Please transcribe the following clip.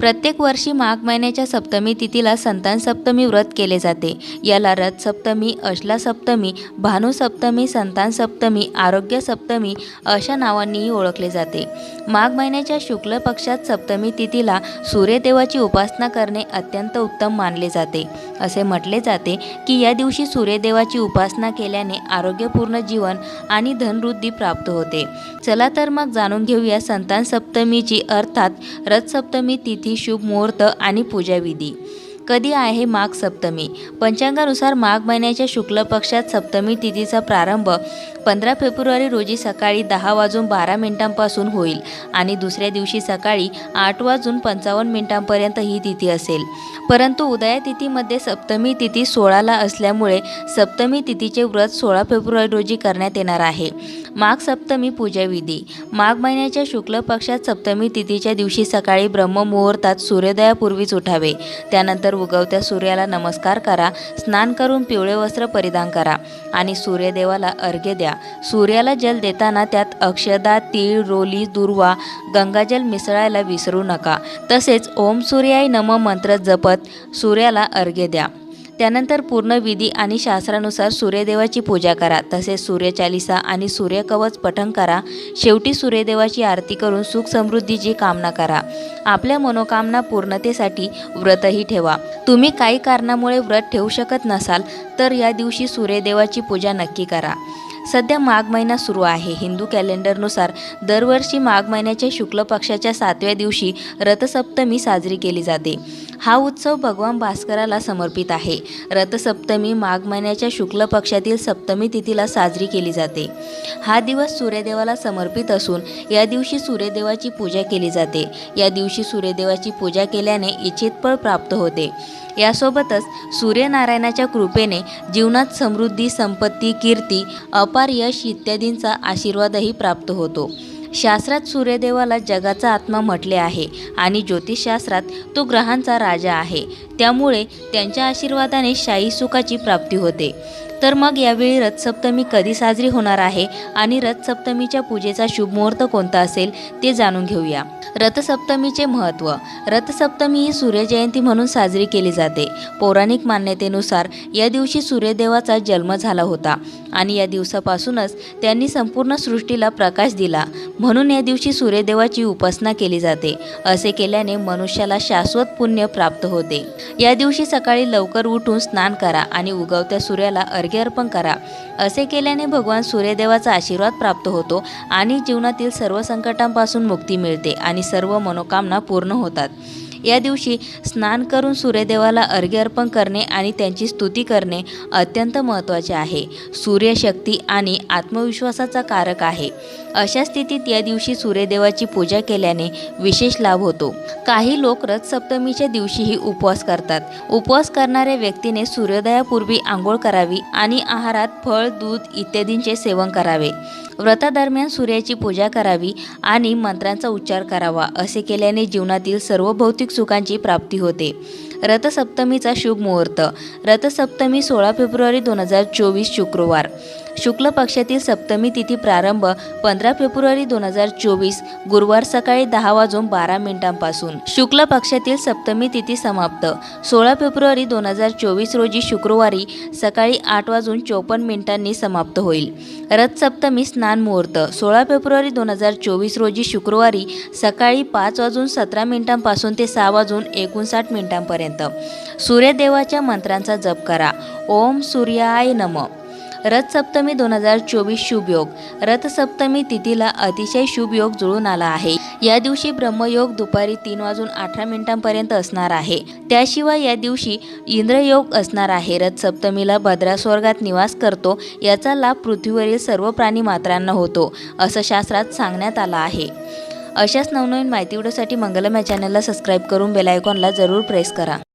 प्रत्येक वर्षी माघ महिन्याच्या सप्तमी तिथीला संतान सप्तमी व्रत केले जाते. याला रथ सप्तमी अशला सप्तमी भानू सप्तमी संतान सप्तमी आरोग्य सप्तमी अशा नावांनीही ओळखले जाते. माघ महिन्याच्या शुक्ल पक्षात सप्तमी तिथीला सूर्यदेवाची उपासना करणे अत्यंत उत्तम मानले जाते. असे म्हटले जाते की या दिवशी सूर्यदेवाची उपासना केल्याने आरोग्यपूर्ण जीवन आणि धनवृद्धी प्राप्त होते. चला तर मग जाणून घेऊया संतान सप्तमीची अर्थात रथ सप्तमी तिथी शुभ मुहूर्त आणि पूजाविधी. कधी आहे माघ सप्तमी? पंचांगानुसार माघ महिन्याच्या शुक्ल पक्षात सप्तमी तिथीचा प्रारंभ पंधरा फेब्रुवारी रोजी सकाळी दहा वाजून बारा मिनिटांपासून होईल आणि दुसऱ्या दिवशी सकाळी आठ वाजून पंचावन्न मिनिटांपर्यंत ही तिथी असेल. परंतु उदया तिथीमध्ये सप्तमी तिथी सोळाला असल्यामुळे सप्तमी तिथीचे व्रत सोळा फेब्रुवारी रोजी करण्यात येणार आहे. माघ सप्तमी पूजाविधी. माघ महिन्याच्या शुक्ल पक्षात सप्तमी तिथीच्या दिवशी सकाळी ब्रह्ममुहूर्तात सूर्योदयापूर्वीच उठावे. त्यानंतर उगवत्या सूर्याला नमस्कार करा स्नान करून पिवळे वस्त्र परिधान करा आणि सूर्यदेवाला अर्घ्य द्या. सूर्याला जल देताना त्यात अक्षदा तीळ रोली दुर्वा गंगाजल मिसळायला विसरू नका. तसेच ओम सूर्याय नम मंत्र जपत सूर्याला अर्घ्य द्या. त्यानंतर पूर्ण विधी आणि शास्त्रानुसार सूर्यदेवाची पूजा करा. तसेच सूर्यचालिसा आणि सूर्यकवच पठण करा. शेवटी सूर्यदेवाची आरती करून सुख समृद्धीची कामना करा. आपल्या मनोकामना पूर्णतेसाठी व्रतही ठेवा. तुम्ही काही कारणामुळे व्रत ठेवू शकत नसाल तर या दिवशी सूर्यदेवाची पूजा नक्की करा. सध्या माघ महिना सुरू आहे. हिंदू कॅलेंडरनुसार दरवर्षी माघ महिन्याच्या शुक्ल पक्षाच्या सातव्या दिवशी रथसप्तमी साजरी केली जाते. हा उत्सव भगवान भास्कराला समर्पित आहे. रथसप्तमी माघ महिन्याच्या शुक्ल पक्षातील सप्तमी तिथीला साजरी केली जाते. हा दिवस सूर्यदेवाला समर्पित असून या दिवशी सूर्यदेवाची पूजा केली जाते. या दिवशी सूर्यदेवाची पूजा केल्याने इच्छित फळ प्राप्त होते. यासोबतच सूर्यनारायणाच्या कृपेने जीवनात समृद्धी संपत्ती कीर्ती अपार यश इत्यादींचा आशीर्वादही प्राप्त होतो. शास्त्रात सूर्यदेवाला जगाचा आत्मा म्हटले आहे आणि ज्योतिषशास्त्रात तो ग्रहांचा राजा आहे. त्यामुळे त्यांच्या आशीर्वादाने शाही सुखाची प्राप्ती होते. तर मग यावेळी रथसप्तमी कधी साजरी होणार आहे आणि रथसप्तमीच्या पूजेचा शुभ मुहूर्त कोणता असेल ते जाणून घेऊया. रथसप्तमीचे महत्त्व. रथसप्तमी ही सूर्यजयंती म्हणून साजरी केली जाते. पौराणिक मान्यतेनुसार या दिवशी सूर्यदेवाचा जन्म झाला होता आणि या दिवसापासूनच त्यांनी संपूर्ण सृष्टीला प्रकाश दिला. म्हणून या दिवशी सूर्यदेवाची उपासना केली जाते. असे केल्याने मनुष्याला शाश्वत पुण्य प्राप्त होते. या दिवशी सकाळी लवकर उठून स्नान करा आणि उगवत्या सूर्याला अर्घ्य अर्पण करा. असे केल्याने भगवान सूर्यदेवाचा आशीर्वाद प्राप्त होतो आणि जीवनातील सर्व संकटांपासून मुक्ती मिळते आणि सर्व मनोकामना पूर्ण होतात. या दिवशी स्नान करून सूर्यदेवाला अर्घ्य अर्पण करणे आणि त्यांची स्तुती करणे अत्यंत महत्त्वाचे आहे. सूर्यशक्ती आणि आत्मविश्वासाचा कारक आहे. अशा स्थितीत या दिवशी सूर्यदेवाची पूजा केल्याने विशेष लाभ होतो. काही लोक रथसप्तमीच्या दिवशीही उपवास करतात. उपवास करणाऱ्या व्यक्तीने सूर्योदयापूर्वी आंघोळ करावी आणि आहारात फळ दूध इत्यादींचे सेवन करावे. व्रतादरम्यान सूर्याची पूजा करावी आणि मंत्रांचा उच्चार करावा असे केल्याने जीवनातील सर्व भौतिक सुखांची प्राप्ती होते. रथसप्तमीचा शुभ मुहूर्त. रथसप्तमी सोळा फेब्रुवारी दोन हजार चोवीस शुक्रवार. शुक्ल पक्षातील सप्तमी तिथी प्रारंभ पंधरा फेब्रुवारी दोन हजार चोवीस गुरुवार सकाळी दहा वाजून बारा मिनिटांपासून. शुक्ल पक्षातील सप्तमी तिथी समाप्त. सोळा फेब्रुवारी दोन हजार चोवीस रोजी शुक्रवारी सकाळी आठ वाजून चोपन्न मिनिटांनी समाप्त होईल. रथ सप्तमी स्नान मुहूर्त सोळा फेब्रुवारी दोन हजार चोवीस रोजी शुक्रवारी सकाळी पाच वाजून सतरा मिनिटांपासून ते सहा वाजून एकोणसाठ मिनिटांपर्यंत. सूर्यदेवाच्या मंत्रांचा जप करा. ओम सूर्याय नम. रथसप्तमी दोन हजार चोवीस शुभ योग. रथसप्तमी तिथीला अतिशय शुभ योग जुळून आला आहे. या दिवशी ब्रह्मयोग दुपारी तीन वाजून अठरा मिनिटांपर्यंत असणार आहे. त्याशिवाय या दिवशी इंद्रयोग असणार आहे. रथसप्तमीला भद्रा स्वर्गात निवास करतो. याचा लाभ पृथ्वीवरील सर्व प्राणी मात्रांना होतो असं शास्त्रात सांगण्यात आलं आहे. अशाच नवनवीन माहिती व्हिडिओसाठी मंगलम या चॅनलला सबस्क्राईब करून बेलायकॉनला जरूर प्रेस करा.